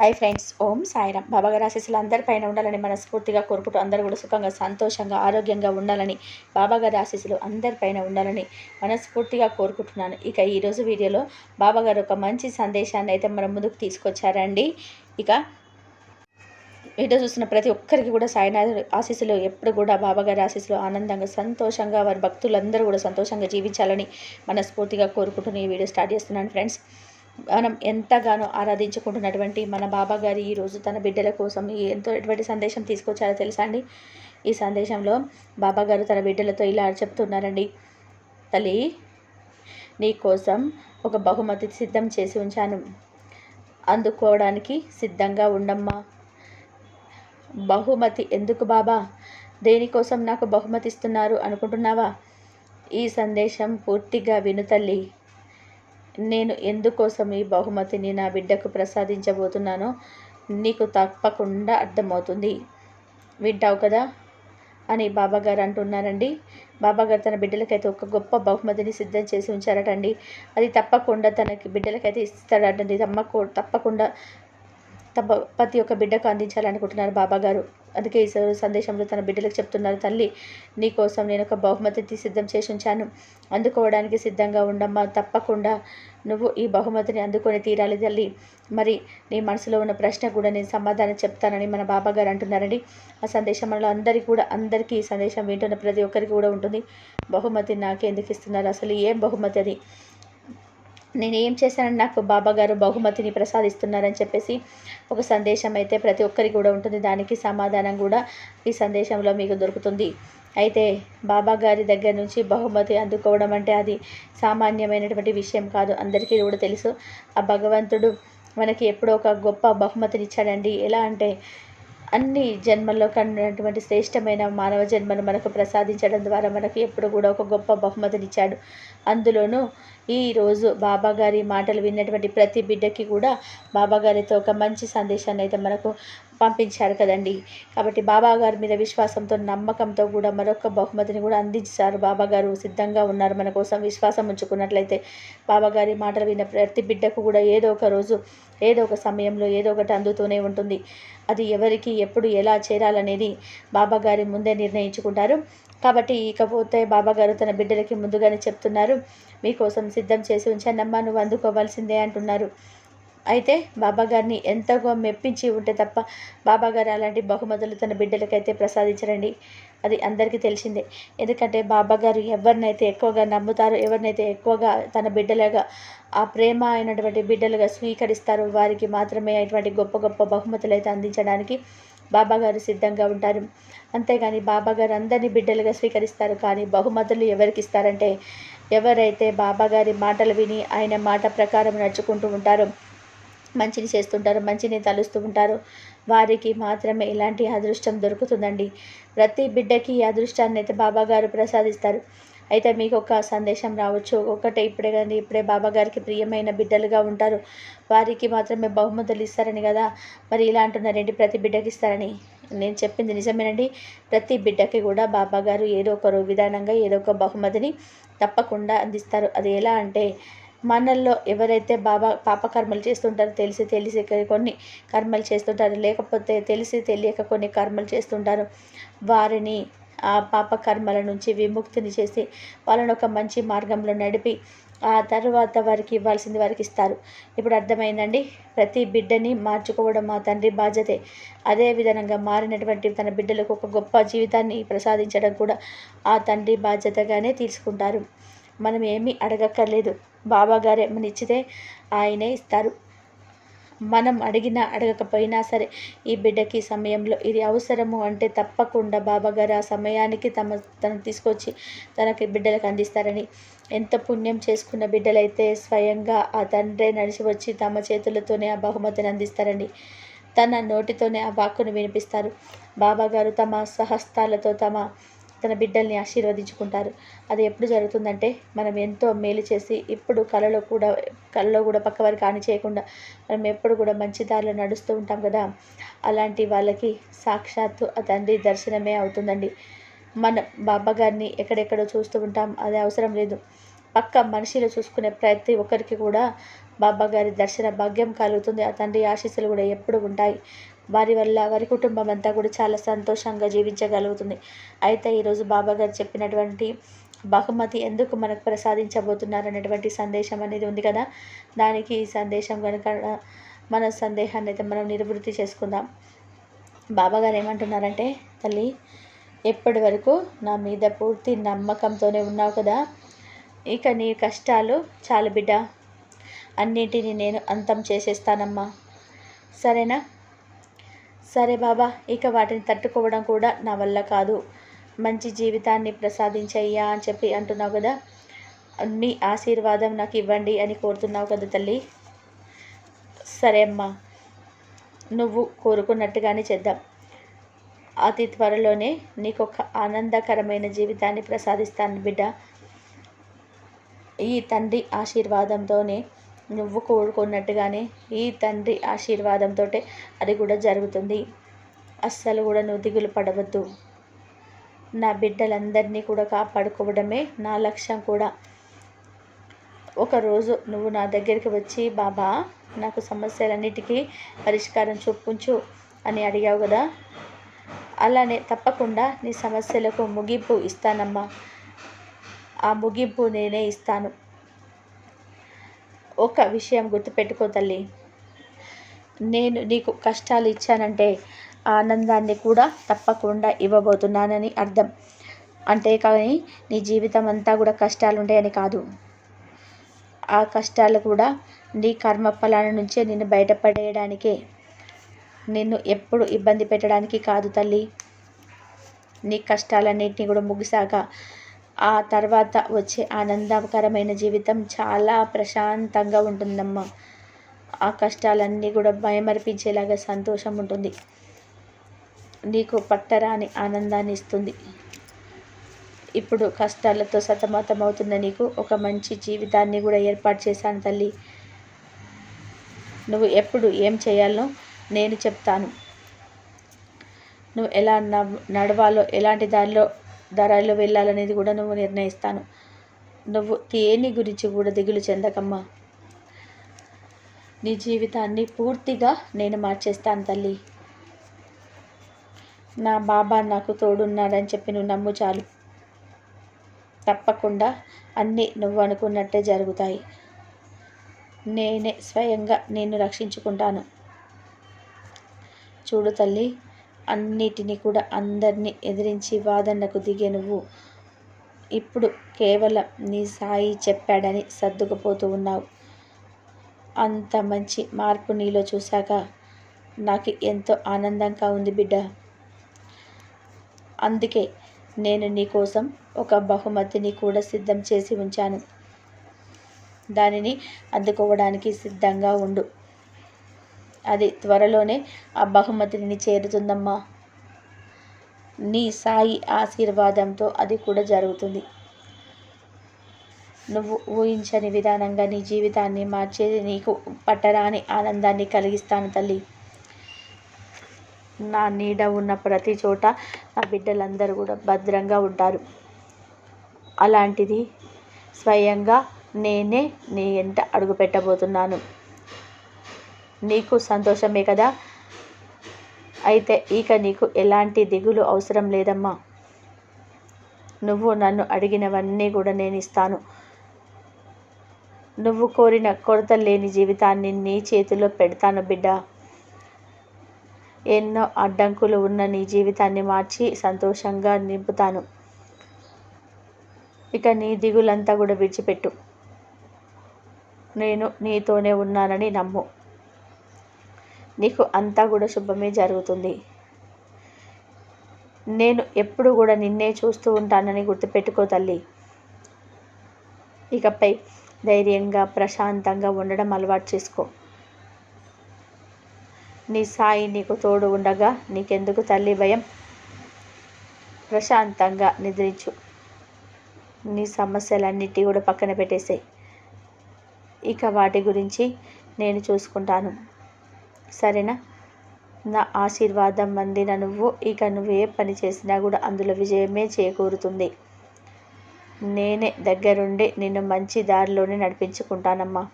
Hi friends ఓం సాయిరామ్. బాబాగారి ఆశీస్సులు అందరిపైన ఉండాలని మనస్ఫూర్తిగా కోరుకుంటూ అందరూ కూడా సుఖంగా సంతోషంగా ఆరోగ్యంగా ఉండాలని బాబాగారి ఆశీస్సులు అందరిపైన ఉండాలని మనస్ఫూర్తిగా కోరుకుంటున్నాను. ఇక ఈరోజు వీడియోలో బాబాగారు ఒక మంచి సందేశాన్ని అయితే మన ముందుకు తీసుకొచ్చారండి. ఇక వీడియో చూస్తున్న ప్రతి ఒక్కరికి కూడా సాయినాథ్ ఆశీస్సులు ఎప్పుడు కూడా బాబాగారి ఆశీస్సులు ఆనందంగా సంతోషంగా వారి భక్తులందరూ కూడా సంతోషంగా జీవించాలని మనస్ఫూర్తిగా కోరుకుంటూ ఈ వీడియో స్టార్ట్ చేస్తున్నాను ఫ్రెండ్స్. మనం ఎంతగానో ఆరాధించుకుంటున్నటువంటి మన బాబా గారి ఈరోజు తన బిడ్డల కోసం ఎంతో ఎటువంటి సందేశం తీసుకొచ్చారో తెలుసా అండి? ఈ సందేశంలో బాబా గారు తన బిడ్డలతో ఇలా చెప్తున్నారండి. తల్లి నీ కోసం ఒక బహుమతి సిద్ధం చేసి ఉంచాను. అందుకోవడానికి సిద్ధంగా ఉండమ్మా. బహుమతి ఎందుకు బాబా? దేనికోసం నాకు బహుమతి ఇస్తున్నారు అనుకుంటున్నావా ఈ సందేశం పూర్తిగా విను తల్లి. నేను ఎందుకోసం ఈ బహుమతిని నా బిడ్డకు ప్రసాదించబోతున్నానో నీకు తప్పకుండా అర్థమవుతుంది. వింటావు కదా? అని బాబాగారు అంటున్నారండి. బాబాగారు తన బిడ్డలకైతే ఒక గొప్ప బహుమతిని సిద్ధం చేసి ఉంచారటండి. అది తప్పకుండా తనకి బిడ్డలకైతే ఇస్తాడటండి తమ్మకు తప్పకుండా తప్ప ప్రతి ఒక్క బిడ్డకు అందించాలనుకుంటున్నారు బాబాగారు అందుకే ఈ సందేశంలో తన బిడ్డలకు చెప్తున్నారు తల్లి నీ కోసం నేను ఒక బహుమతిని సిద్ధం చేసి ఉంచాను. అందుకోవడానికి సిద్ధంగా ఉండమ్మా. తప్పకుండా నువ్వు ఈ బహుమతిని అందుకొని తీరాలి తల్లి. మరి నీ మనసులో ఉన్న ప్రశ్న కూడా నేను సమాధానం చెప్తానని మన బాబా గారు అంటున్నారండి. ఆ సందేశం మనలో అందరికీ కూడా అందరికీ ఈ సందేశం వింటున్న ప్రతి ఒక్కరికి కూడా ఉంటుంది. బహుమతి నాకెందుకు ఇస్తున్నారు? అసలు ఏం బహుమతి అది? నేను ఏం చేశానని నాకు బాబాగారు బహుమతిని ప్రసాదిస్తున్నారని చెప్పేసి ఒక సందేశం అయితే ప్రతి ఒక్కరికి కూడా ఉంటుంది. దానికి సమాధానం కూడా ఈ సందేశంలో మీకు దొరుకుతుంది. అయితే బాబాగారి దగ్గర నుంచి బహుమతి అందుకోవడం అంటే అది సామాన్యమైనటువంటి విషయం కాదు. అందరికీ కూడా తెలుసు. ఆ భగవంతుడు మనకి ఎప్పుడో ఒక గొప్ప బహుమతిని ఇచ్చాడండి. ఎలా అంటే అన్ని జన్మల్లో కన్నటువంటి శ్రేష్టమైన మానవ జన్మను మనకు ప్రసాదించడం ద్వారా మనకు ఎప్పుడు కూడా ఒక గొప్ప బహుమతినిచ్చాడు అందులోనూ ఈరోజు బాబాగారి మాటలు విన్నటువంటి ప్రతి బిడ్డకి కూడా బాబాగారితో ఒక మంచి సందేశాన్ని అయితే మనకు పంపించారు కదండి. కాబట్టి బాబాగారి మీద విశ్వాసంతో నమ్మకంతో కూడా మరొక బహుమతిని కూడా అందించారు బాబాగారు సిద్ధంగా ఉన్నారు మన కోసం విశ్వాసం ఉంచుకున్నట్లయితే. బాబాగారి మాటలు విన్న ప్రతి బిడ్డకు కూడా ఏదో ఒక రోజు ఏదో ఒక సమయంలో ఏదో ఒకటి అందుతూనే ఉంటుంది. అది ఎవరికి ఎప్పుడు ఎలా చేరాలనేది బాబాగారి ముందే నిర్ణయించుకుంటారు. కాబట్టి ఇకపోతే బాబాగారు తన బిడ్డలకి ముందుగానే చెప్తున్నారు. మీకోసం సిద్ధం చేసి ఉంచానమ్మా నువ్వు అందుకోవాల్సిందే అంటున్నారు. అయితే బాబాగారిని ఎంతగా మెప్పించి ఉంటే తప్ప బాబాగారు అలాంటి బహుమతులు తన బిడ్డలకైతే ప్రసాదించరండి. అది అందరికీ తెలిసిందే. ఎందుకంటే బాబాగారు ఎవరినైతే ఎక్కువగా నమ్ముతారో ఎవరినైతే ఎక్కువగా తన బిడ్డలుగా ఆ ప్రేమ అయినటువంటి బిడ్డలుగా స్వీకరిస్తారో వారికి మాత్రమే అటువంటి గొప్ప గొప్ప బహుమతులు అయితే అందించడానికి బాబాగారు సిద్ధంగా ఉంటారు. అంతేగాని బాబాగారు అందరినీ బిడ్డలుగా స్వీకరిస్తారు. కానీ బహుమతులు ఎవరికి ఇస్తారంటే ఎవరైతే బాబాగారి మాటలు విని ఆయన మాట ప్రకారం నడుచుకుంటూ ఉంటారో మంచిని చేస్తుంటారు మంచిని తలుస్తూ ఉంటారు వారికి మాత్రమే ఇలాంటి అదృష్టం దొరుకుతుందండి. ప్రతి బిడ్డకి ఈ అదృష్టాన్ని అయితే బాబాగారు ప్రసాదిస్తారు. అయితే మీకు ఒక సందేశం రావచ్చు. ఒకటే ఇప్పుడే కానీ ఇప్పుడే బాబాగారికి ప్రియమైన బిడ్డలుగా ఉంటారు. వారికి మాత్రమే బహుమతులు ఇస్తారని కదా? మరి ఇలా అంటున్నారేంటి? ప్రతి బిడ్డకి ఇస్తారని. నేను చెప్పింది నిజమేనండి. ప్రతి బిడ్డకి కూడా బాబాగారు ఏదో ఒక విధానంగా ఏదో ఒక బహుమతిని తప్పకుండా అందిస్తారు. అది ఎలా అంటే మనల్లో ఎవరైతే బాబా పాపకర్మలు చేస్తుంటారో తెలిసి తెలిసి కొన్ని కర్మలు చేస్తుంటారు. లేకపోతే తెలిసి తెలియక కొన్ని కర్మలు చేస్తుంటారు. వారిని ఆ పాప కర్మల నుంచి విముక్తిని చేసి వాళ్ళని ఒక మంచి మార్గంలో నడిపి ఆ తర్వాత వారికి ఇవ్వాల్సింది వారికి ఇస్తారు. ఇప్పుడు అర్థమైందండి? ప్రతి బిడ్డని మార్చుకోవడం మా తండ్రి బాధ్యతే. అదే విధంగా మారినటువంటి తన బిడ్డలకు ఒక గొప్ప జీవితాన్ని ప్రసాదించడం కూడా ఆ తండ్రి బాధ్యతగానే తీసుకుంటారు. మనం ఏమీ అడగక్కర్లేదు. బాబాగారు ఏమనిచ్చితే ఆయనే ఇస్తారు. మనం అడిగినా అడగకపోయినా సరే ఈ బిడ్డకి సమయంలో ఇది అవసరము అంటే తప్పకుండా బాబాగారు ఆ సమయానికి తమ తను తీసుకొచ్చి తనకి బిడ్డలకు అందిస్తారని ఎంత పుణ్యం చేసుకున్న బిడ్డలైతే స్వయంగా ఆ తండ్రే నడిచి వచ్చి తమ చేతులతోనే ఆ బహుమతిని అందిస్తారండి తన నోటితోనే ఆ వాక్కును వినిపిస్తారు. బాబాగారు తమ సహస్తాలతో తమ తన బిడ్డల్ని ఆశీర్వదించుకుంటారు. అది ఎప్పుడు జరుగుతుందంటే మనం ఎంతో మేలు చేసి ఇప్పుడు కళలో కూడా కళలో కూడా పక్కవారికి హాని చేయకుండా మనం ఎప్పుడు కూడా మంచి దారిలో నడుస్తూ ఉంటాం కదా. అలాంటి వాళ్ళకి సాక్షాత్తు ఆ తండ్రి దర్శనమే అవుతుందండి. మన బాబా గారిని ఎక్కడెక్కడో చూస్తూ ఉంటాం. అది అవసరం లేదు. పక్క మనిషిలో చూసుకునే ప్రతి ఒక్కరికి కూడా బాబా గారి దర్శన భాగ్యం కలుగుతుంది. ఆ తండ్రి ఆశీస్సులు కూడా ఎప్పుడు ఉంటాయి. వారి వల్ల వారి కుటుంబం అంతా కూడా చాలా సంతోషంగా జీవించగలుగుతుంది. అయితే ఈరోజు బాబా గారు చెప్పినటువంటి బహుమతి ఎందుకు మనకు ప్రసాదించబోతున్నారు అనేటువంటి సందేశం అనేది ఉంది కదా. దానికి ఈ సందేశం కనుక మన సందేహాన్ని అయితే మనం నివృత్తి చేసుకుందాం. బాబా గారు ఏమంటున్నారంటే తల్లి ఎప్పటి వరకు నా మీద పూర్తి నమ్మకంతోనే ఉన్నావు కదా? ఇక నీ కష్టాలు చాలు బిడ్డ. అన్నిటినీ నేను అంతం చేసేస్తానమ్మా. సరేనా? సరే బాబా ఇక వాటిని తట్టుకోవడం కూడా నా వల్ల కాదు. మంచి జీవితాన్ని ప్రసాదించయ్యా అని చెప్పి అంటున్నావు కదా? మీ ఆశీర్వాదం నాకు ఇవ్వండి అని కోరుతున్నావు కదా తల్లి? సరే అమ్మా నువ్వు కోరుకున్నట్టుగానే చేద్దాం. అతి త్వరలోనే నీకు ఒక ఆనందకరమైన జీవితాన్ని ప్రసాదిస్తాను బిడ్డ. ఈ తండ్రి ఆశీర్వాదంతోనే నువ్వు కోరుకున్నట్టుగానే ఈ తండ్రి ఆశీర్వాదంతో అది కూడా జరుగుతుంది. అస్సలు కూడా నువ్వు దిగులు పడవద్దు. నా బిడ్డలందరినీ కూడా కాపాడుకోవడమే నా లక్ష్యం కూడా. ఒకరోజు నువ్వు నా దగ్గరికి వచ్చి బాబా నాకు సమస్యలన్నిటికీ పరిష్కారం చూపించు అని అడిగావు కదా. అలానే తప్పకుండా నీ సమస్యలకు ముగింపు ఇస్తానమ్మా. ఆ ముగింపు నేనే ఇస్తాను. ఒక విషయం గుర్తుపెట్టుకో తల్లి. నేను నీకు కష్టాలు ఇచ్చానంటే ఆనందాన్ని కూడా తప్పకుండా ఇవ్వబోతున్నానని అర్థం. అంతేకాని కానీ నీ జీవితం అంతా కూడా కష్టాలు ఉంటాయని కాదు. ఆ కష్టాలు కూడా నీ కర్మ ఫలాల నుంచే నిన్ను బయటపడేయడానికే. నిన్ను ఎప్పుడు ఇబ్బంది పెట్టడానికి కాదు తల్లి. నీ కష్టాలన్నింటినీ కూడా ముగిసాక ఆ తర్వాత వచ్చే ఆనందకరమైన జీవితం చాలా ప్రశాంతంగా ఉంటుందమ్మా. ఆ కష్టాలన్నీ కూడా భయమర్పించేలాగా సంతోషం ఉంటుంది. నీకు పట్టరాని ఆనందాన్ని ఇస్తుంది. ఇప్పుడు కష్టాలతో సతమతం అవుతున్న నీకు ఒక మంచి జీవితాన్ని కూడా ఏర్పాటు చేశాను తల్లి. నువ్వు ఎప్పుడు ఏం చేయాలో నేను చెప్తాను. నువ్వు ఎలా నడవాలో ఎలాంటి దారిలో దారాల్లో వెళ్ళాలనేది కూడా నువ్వు నిర్ణయిస్తాను. నువ్వు దేని గురించి కూడా దిగులు చెందకమ్మా. నీ జీవితాన్ని పూర్తిగా నేను మార్చేస్తాను తల్లి. నా బాబా నాకు తోడున్నాడని చెప్పి నువ్వు నమ్ము చాలు. తప్పకుండా అన్నీ నువ్వు అనుకున్నట్టే జరుగుతాయి. నేనే స్వయంగా నేను రక్షించుకుంటాను. చూడు తల్లి అన్నిటినీ కూడా అందరినీ ఎదిరించి వాదనకు దిగే నువ్వు. ఇప్పుడు కేవలం నీ సాయి చెప్పాడని సర్దుకుపోతూ ఉన్నావు. అంత మంచి మార్పు నీలో చూశాక నాకు ఎంతో ఆనందంగా ఉంది బిడ్డ. అందుకే నేను నీకోసం ఒక బహుమతిని కూడా సిద్ధం చేసి ఉంచాను. దానిని అందుకోవడానికి సిద్ధంగా ఉండు. అది త్వరలోనే ఆ బహుమతిని చేరుతుందమ్మా. నీ సాయి ఆశీర్వాదంతో అది కూడా జరుగుతుంది. నువ్వు ఊహించని విధానంగా నీ జీవితాన్ని మార్చేది నీకు పట్టరాని ఆనందాన్ని కలిగిస్తాను తల్లి. నా నీడ ఉన్న ప్రతి చోట నా బిడ్డలందరూ కూడా భద్రంగా ఉంటారు. అలాంటిది స్వయంగా నేనే నీ ఎంట అడుగు పెట్టబోతున్నాను నీకు సంతోషమే కదా? అయితే ఇక నీకు ఎలాంటి దిగులు అవసరం లేదమ్మా. నువ్వు నన్ను అడిగినవన్నీ కూడా నేను ఇస్తాను నువ్వు కోరిన కొరత లేని జీవితాన్ని నీ చేతిలో పెడతాను బిడ్డ. ఎన్నో అడ్డంకులు ఉన్న నీ జీవితాన్ని మార్చి సంతోషంగా నింపుతాను. ఇక నీ దిగులంతా కూడా విడిచిపెట్టు. నేను నీతోనే ఉన్నానని నమ్ము. నీకు అంతా కూడా శుభమే జరుగుతుంది. నేను ఎప్పుడు కూడా నిన్నే చూస్తూ ఉంటానని గుర్తుపెట్టుకో తల్లి. ఇకపై ధైర్యంగా ప్రశాంతంగా ఉండడం అలవాటు చేసుకో. నీ సాయి నీకు తోడు ఉండగా నీకెందుకు తల్లి భయం? ప్రశాంతంగా నిద్రించు. నీ సమస్యలన్నిటి కూడా పక్కన పెట్టేసాయి. ఇక వాటి గురించి నేను చూసుకుంటాను. సరేనా? నా ఆశీర్వాదం అందిన నువ్వు ఇక నువ్వు ఏ పని చేసినా కూడా అందులో విజయమే చేకూరుతుంది. నేనే దగ్గరుండి నిన్ను మంచి దారిలోనే నడిపించుకుంటానమ్మా.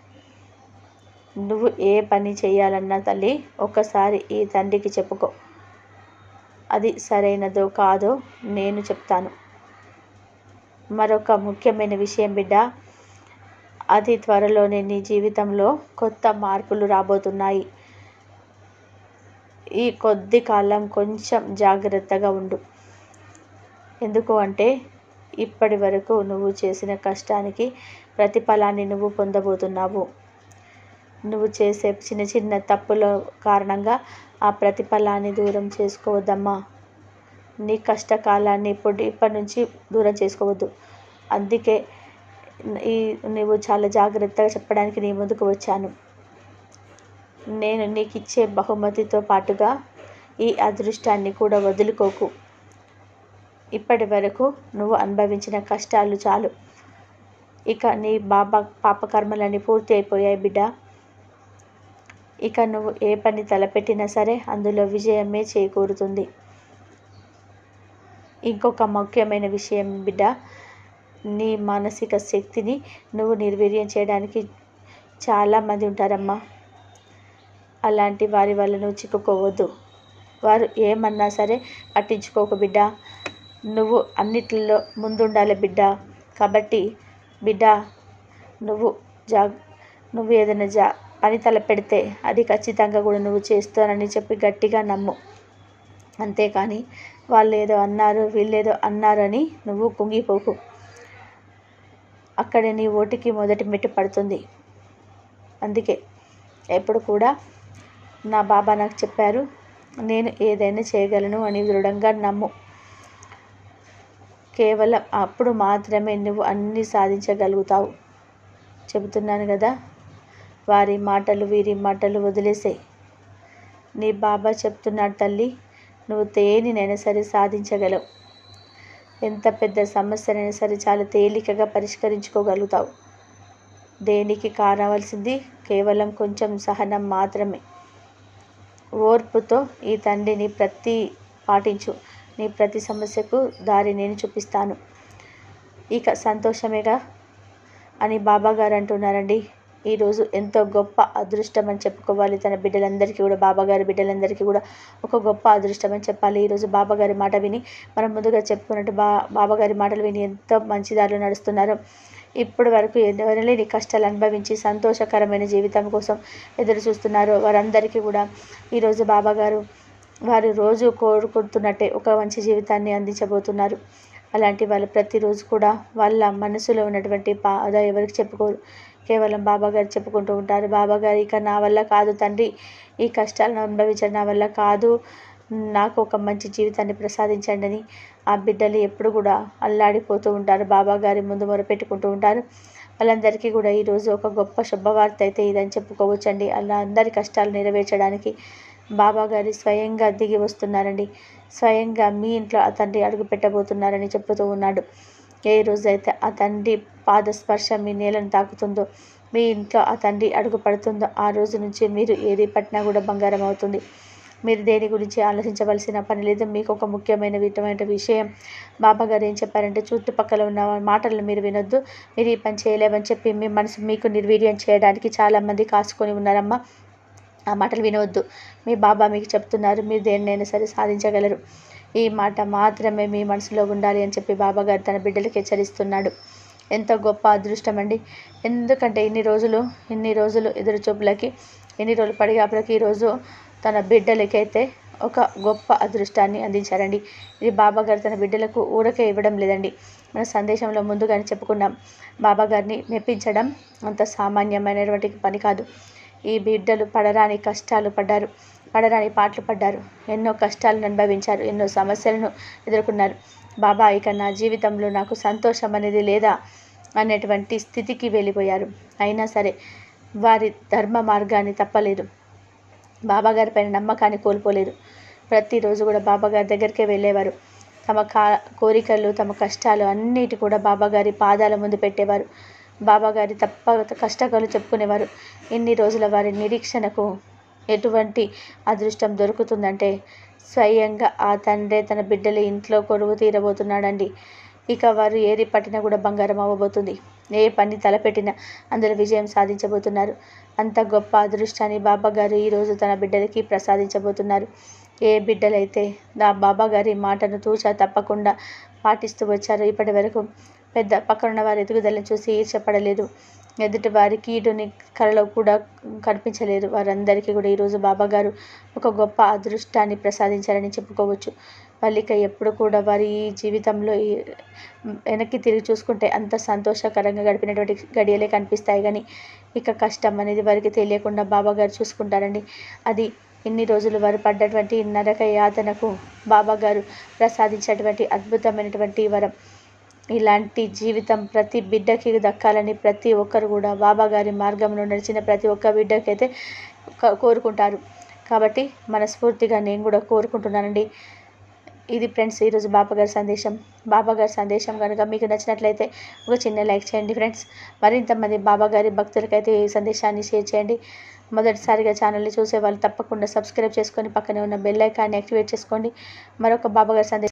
నువ్వు ఏ పని చేయాలన్నా తల్లి ఒక్కసారి ఈ తండ్రికి చెప్పుకో. అది సరైనదో కాదో నేను చెప్తాను. మరొక ముఖ్యమైన విషయం బిడ్డ అతి త్వరలోనే నీ జీవితంలో కొత్త మార్పులు రాబోతున్నాయి. ఈ కొద్ది కాలం కొంచెం జాగ్రత్తగా ఉండు. ఎందుకు అంటే ఇప్పటి వరకు నువ్వు చేసిన కష్టానికి ప్రతిఫలాన్ని నువ్వు పొందబోతున్నావు. నువ్వు చేసే చిన్న చిన్న తప్పుల కారణంగా ఆ ప్రతిఫలాన్ని దూరం చేసుకోవద్దమ్మా. నీ కష్టకాలాన్ని ఇప్పుడు ఇప్పటి నుంచి దూరం చేసుకోవద్దు. అందుకే ఈ నువ్వు చాలా జాగ్రత్తగా చెప్పడానికి నీ ముందుకు వచ్చాను. నేను నీకు ఇచ్చే బహుమతితో పాటుగా ఈ అదృష్టాన్ని కూడా వదులుకోకు. ఇప్పటి వరకు నువ్వు అనుభవించిన కష్టాలు చాలు. ఇక నీ బాబా పాపకర్మలన్నీ పూర్తి అయిపోయాయి బిడ్డ. ఇక నువ్వు ఏ పని తలపెట్టినా సరే అందులో విజయమే చేకూరుతుంది. ఇంకొక ముఖ్యమైన విషయం బిడ్డ నీ మానసిక శక్తిని నువ్వు నిర్వీర్యం చేయడానికి చాలామంది ఉంటారమ్మా. అలాంటి వారి వల్ల నువ్వు చిక్కుకోవద్దు. వారు ఏమన్నా సరే పట్టించుకోకు బిడ్డ. నువ్వు అన్నిటిలో ముందుండాలి బిడ్డ. కాబట్టి బిడ్డ నువ్వు జాగ్ నువ్వు ఏదైనా జా పని తలపెడితే అది ఖచ్చితంగా కూడా నువ్వు చేస్తానని చెప్పి గట్టిగా నమ్ము. అంతేకాని వాళ్ళు ఏదో అన్నారు వీళ్ళేదో అన్నారని నువ్వు కుంగిపోకు. అక్కడ నీ ఓటికి మొదటి మెట్టు పడుతుంది. అందుకే ఎప్పుడు కూడా నా బాబా నాకు చెప్పారు నేను ఏదైనా చేయగలను అని దృఢంగా నమ్ము. కేవలం అప్పుడు మాత్రమే నువ్వు అన్నీ సాధించగలుగుతావు. చెబుతున్నాను కదా వారి మాటలు వీరి మాటలు వదిలేసే నీ బాబా చెప్తున్నాడు తల్లి నువ్వు దేనినైనా సరే సాధించగలవు. ఎంత పెద్ద సమస్యనైనా సరే చాలా తేలికగా పరిష్కరించుకోగలుగుతావు. దేనికి కారవలసింది కేవలం కొంచెం సహనం మాత్రమే. ఓర్పుతో ఈ తండ్రిని ప్రతి పాటించు నీ ప్రతి సమస్యకు దారి నేను చూపిస్తాను. ఇక సంతోషమేగా? అని బాబాగారు అంటున్నారండి. ఈరోజు ఎంతో గొప్ప అదృష్టం అని చెప్పుకోవాలి. తన బిడ్డలందరికీ కూడా బాబాగారి బిడ్డలందరికీ కూడా ఒక గొప్ప అదృష్టం అని చెప్పాలి. ఈరోజు బాబాగారి మాట విని మనం ముందుగా చెప్పుకున్నట్టు బా బాబాగారి మాటలు విని ఎంతో మంచి దారిలో నడుస్తున్నారు. ఇప్పటి వరకు ఎవరిలేని కష్టాలు అనుభవించి సంతోషకరమైన జీవితం కోసం ఎదురు చూస్తున్నారు వారందరికీ కూడా ఈరోజు బాబాగారు వారు రోజు కోరుకుంటున్నట్టే ఒక మంచి జీవితాన్ని అందించబోతున్నారు. అలాంటి వాళ్ళు ప్రతిరోజు కూడా వాళ్ళ మనసులో ఉన్నటువంటి బాధ ఎవరికి చెప్పుకోరు. కేవలం బాబాగారు చెప్పుకుంటూ ఉంటారు. బాబాగారు ఇక నా వల్ల కాదు తండ్రి. ఈ కష్టాలను అనుభవించడం నా వల్ల కాదు. నాకు ఒక మంచి జీవితాన్ని ప్రసాదించండి అని ఆ బిడ్డలు ఎప్పుడు కూడా అల్లాడిపోతూ ఉంటారు బాబా గారి ముందు మొరపెట్టుకుంటూ ఉంటారు. వాళ్ళందరికీ కూడా ఈరోజు ఒక గొప్ప శుభవార్త అయితే ఇదని చెప్పుకోవచ్చండి. అలా అందరి కష్టాలు నెరవేర్చడానికి బాబా గారు స్వయంగా దిగి వస్తున్నారండి. స్వయంగా మీ ఇంట్లో ఆ తండ్రి అడుగు పెట్టబోతున్నారని చెబుతూ ఉన్నాడు. ఏ రోజైతే ఆ తండ్రి పాదస్పర్శ మీ నేలను తాకుతుందో మీ ఇంట్లో ఆ తండ్రి అడుగు పడుతుందో ఆ రోజు నుంచి మీరు ఏది పట్టినా కూడా బంగారం అవుతుంది. మీరు దేని గురించి ఆలోచించవలసిన పని లేదు. మీకు ఒక ముఖ్యమైన విధమైన విషయం బాబా గారు ఏం చెప్పారంటే చుట్టుపక్కల ఉన్న మాటలను మీరు వినొద్దు. మీరు ఈ పని చేయలేమని చెప్పి మీ మనసు మీకు నిర్వీర్యం చేయడానికి చాలామంది కాసుకొని ఉన్నారమ్మా. ఆ మాటలు వినవద్దు మీ బాబా మీకు చెప్తున్నారు. మీరు దేన్నైనా సరే సాధించగలరు. ఈ మాట మాత్రమే మీ మనసులో ఉండాలి అని చెప్పి బాబాగారు తన బిడ్డలకు హెచ్చరిస్తున్నాడు. ఎంతో గొప్ప అదృష్టం అండి. ఎందుకంటే ఇన్ని రోజులు ఇన్ని రోజులు ఎదురు చూపులకి ఎన్ని రోజులు పడిగాపులకి ఈరోజు తన బిడ్డలకైతే ఒక గొప్ప అదృష్టాన్ని అందించారండి. ఇది బాబాగారు తన బిడ్డలకు ఊరకే ఇవ్వడం లేదండి. మన సందేశంలో ముందుగానే చెప్పుకున్నాం. బాబాగారిని మెప్పించడం అంత సామాన్యమైనటువంటి పని కాదు. ఈ బిడ్డలు పడరాని కష్టాలు పడ్డారు. పడరాని పాటలు పడ్డారు. ఎన్నో కష్టాలను అనుభవించారు. ఎన్నో సమస్యలను ఎదుర్కొన్నారు. బాబా ఇక నా జీవితంలో నాకు సంతోషం అనేది లేదా అనేటువంటి స్థితికి వెళ్ళిపోయారు. అయినా సరే వారి ధర్మ మార్గాన్ని తప్పలేదు. బాబాగారి పైన నమ్మకాన్ని కోల్పోలేదు ప్రతిరోజు కూడా బాబాగారి దగ్గరికే వెళ్ళేవారు. తమ కా కోరికలు తమ కష్టాలు అన్నిటి కూడా బాబాగారి పాదాల ముందు పెట్టేవారు. బాబాగారి తప్ప కష్టకాలు చెప్పుకునేవారు. ఇన్ని రోజుల వారి నిరీక్షణకు ఎటువంటి అదృష్టం దొరుకుతుందంటే స్వయంగా ఆ తండ్రే తన బిడ్డల ఇంట్లో కొరువు తీరబోతున్నాడండి. ఇక వారు ఏది పట్టినా కూడా బంగారం అవ్వబోతుంది. ఏ పని తలపెట్టినా అందులో విజయం సాధించబోతున్నారు. అంత గొప్ప అదృష్టాన్ని బాబాగారు ఈరోజు తన బిడ్డలకి ప్రసాదించబోతున్నారు. ఏ బిడ్డలైతే నా బాబాగారి మాటను తూచా తప్పకుండా పాటిస్తూ వచ్చారో ఇప్పటి వరకు పెద్ద పక్కనున్న వారి ఎదుగుదలను చూసి ఈర్చపడలేదు. ఎదుటి వారి కీడుని కలలో కూడా కనిపించలేదు వారందరికీ కూడా ఈరోజు బాబాగారు ఒక గొప్ప అదృష్టాన్ని ప్రసాదించారని చెప్పుకోవచ్చు. వాళ్ళు ఇక ఎప్పుడు కూడా వారి జీవితంలో వెనక్కి తిరిగి చూసుకుంటే అంత సంతోషకరంగా గడిపినటువంటి గడియలే కనిపిస్తాయి. కానీ ఇక కష్టం అనేది వారికి తెలియకుండా బాబాగారు చూసుకుంటారండి. అది ఇన్ని రోజులు వారు పడ్డటువంటి నరక యాతనకు బాబాగారు ప్రసాదించినటువంటి అద్భుతమైనటువంటి వరం. ఇలాంటి జీవితం ప్రతి బిడ్డకి దక్కాలని ప్రతి ఒక్కరు కూడా బాబాగారి మార్గంలో నడిచిన ప్రతి ఒక్క బిడ్డకైతే కోరుకుంటారు. కాబట్టి మనస్ఫూర్తిగా నేను కూడా కోరుకుంటున్నానండి. ఇది ఫ్రెండ్స్ ఈరోజు బాబాగారి సందేశం. బాబాగారి సందేశం కనుక మీకు నచ్చినట్లయితే ఒక చిన్న లైక్ చేయండి ఫ్రెండ్స్. మరింతమంది బాబాగారి భక్తులకైతే ఈ సందేశాన్ని షేర్ చేయండి. మొదటిసారిగా ఛానల్ని చూసే వాళ్ళు తప్పకుండా సబ్స్క్రైబ్ చేసుకొని పక్కనే ఉన్న బెల్ ఐకాన్ని యాక్టివేట్ చేసుకోండి. మరొక బాబాగారి సందేశం